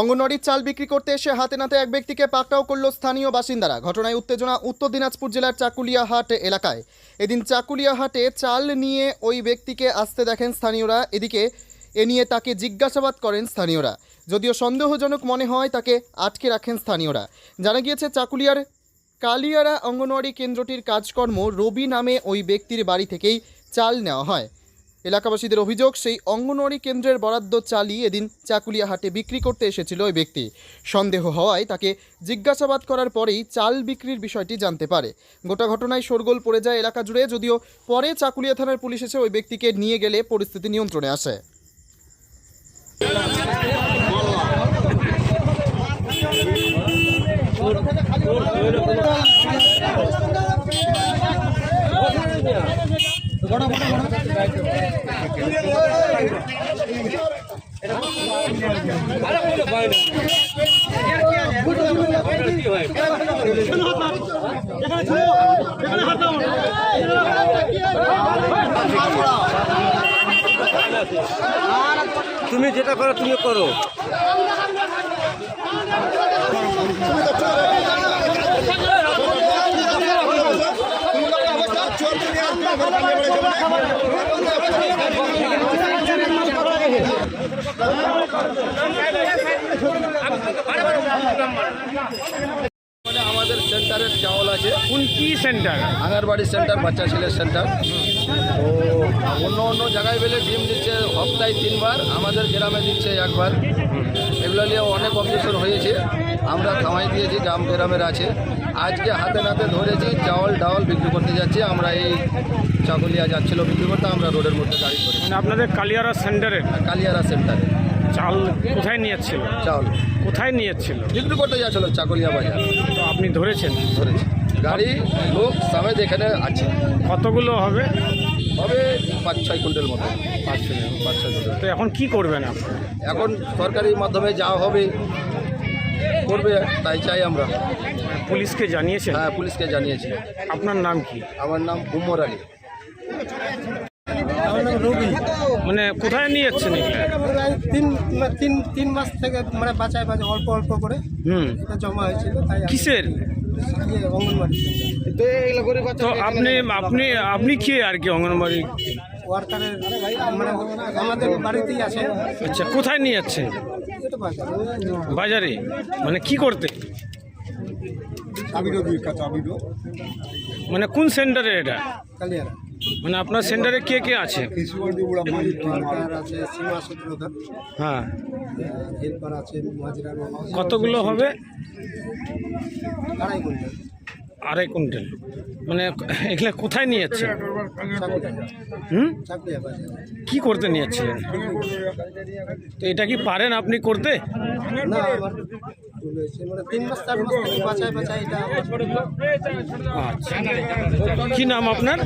অঙ্গনওয়াড়ির চাল বিক্রি করতে এসে হাতে নাতে এক ব্যক্তিকে পাকড়াও করল স্থানীয় বাসিন্দারা। ঘটনায় উত্তেজনা উত্তর দিনাজপুর জেলার চাকুলিয়াহাট এলাকায়। এদিন চাকুলিয়াহাটে চাল নিয়ে ওই ব্যক্তিকে আসতে দেখেন স্থানীয়রা। এদিকে এ নিয়ে তাকে জিজ্ঞাসাবাদ করেন স্থানীয়রা। যদিও সন্দেহজনক মনে হয় তাকে আটকে রাখেন স্থানীয়রা। জানা গিয়েছে, চাকুলিয়ার কালিয়ারা অঙ্গনওয়াড়ি কেন্দ্রটির কাজকর্ম রবি নামে ওই ব্যক্তির বাড়ি থেকেই চাল নেওয়া হয়। এলাকাবাসীদের অভিযোগ, সেই অঙ্গনওয়াড়ি কেন্দ্রের বরাদ্দ চালই এদিন চাকুলিয়া হাটে বিক্রি করতে এসেছিল ওই ব্যক্তি। সন্দেহ হওয়ায় তাকে জিজ্ঞাসাবাদ করার পরেই চাল বিক্রির বিষয়টি জানতে পারে। গোটা ঘটনায় শোরগোল পড়ে যায় এলাকা জুড়ে, যদিও পরে চাকুলিয়া থানার পুলিশ এসে ওই ব্যক্তিকে নিয়ে গেলে পরিস্থিতি নিয়ন্ত্রণে আসে। তুমি যেটা করো তুমি করো মানে আমাদের সেন্টারের চাউল আছে কি সেন্টার? আঙ্গারবাড়ি সেন্টার, বাচ্চা ছেলের সেন্টার। তো অন্য অন্য জায়গায় বেলে ডিম দিচ্ছে সপ্তাহে তিনবার, আমাদের গ্রামে দিচ্ছে একবার। এগুলো নিয়ে অনেক অবজেকশন হয়েছে। আমরা থামাই দিয়েছি গ্রাম গ্রামের আছে। আজকে হাতে নাতে ধরেছি চাউল ডাউল বিক্রি করতে যাচ্ছি। আমরা এই চাকুলিয়া যাচ্ছিল বিক্রি করতে আমরা রোডের মধ্যে গাড়ি করি মানে আপনাদের কালিয়ারা সেন্টারের কালিয়ারা সেন্টারে। চাল কোথায় নিয়েছিল? চাউল কোথায় নিয়েছিল? বিক্রি করতে যাচ্ছিল চাকুলিয়া বাজার। তো আপনি ধরেছেন? ধরেছি। গাড়ি লোক সমেত এখানে আছে। কতগুলো হবে? হবে পাঁচ ছয় কুইন্টাল মতো। পাঁচ ছয় পাঁচ ছয় কুইন্টাল। তো এখন কি করবেন আপনি? এখন সরকারি মাধ্যমে যা হবে করবে তাই চাই আমরা। পুলিশকে জানিয়েছেন? হ্যাঁ পুলিশকে জানিয়েছি। আপনার নাম কি? আমার নাম উমর আলী। মানে কোথায় নিয়ে যাচ্ছেন তিন তিন তিন মাস থেকে মানে বাঁচায় বাঁচায় অল্প অল্প করে হুম। জমা হয়েছিল তাই কিসের? ইয়ে তো আপনি আপনি আপনি কি আর কি অঙ্গনবাড়ি ওয়ার্কারের মানে আমাদের বাড়িতেই আছে। আচ্ছা কোথায় নিয়ে যাচ্ছেন? বাজারে? মানে কি করতে? মানে কোন সেন্টারে এটা? মানে আপনার সেন্টারে কে কে আছে? হ্যাঁ। কতগুলো হবে? আড়াই কুইন্টাল। মানে এগুলো কোথায় নিয়ে যাচ্ছে? হুম? কি করতে নিয়ে যাচ্ছিলেন? তো এটা কি পারেন আপনি করতে? হয়েছে মানে তিন মাস চার মাস থেকে বাঁচায় বাঁচায় এটা আচ্ছা। কি নাম আপনার?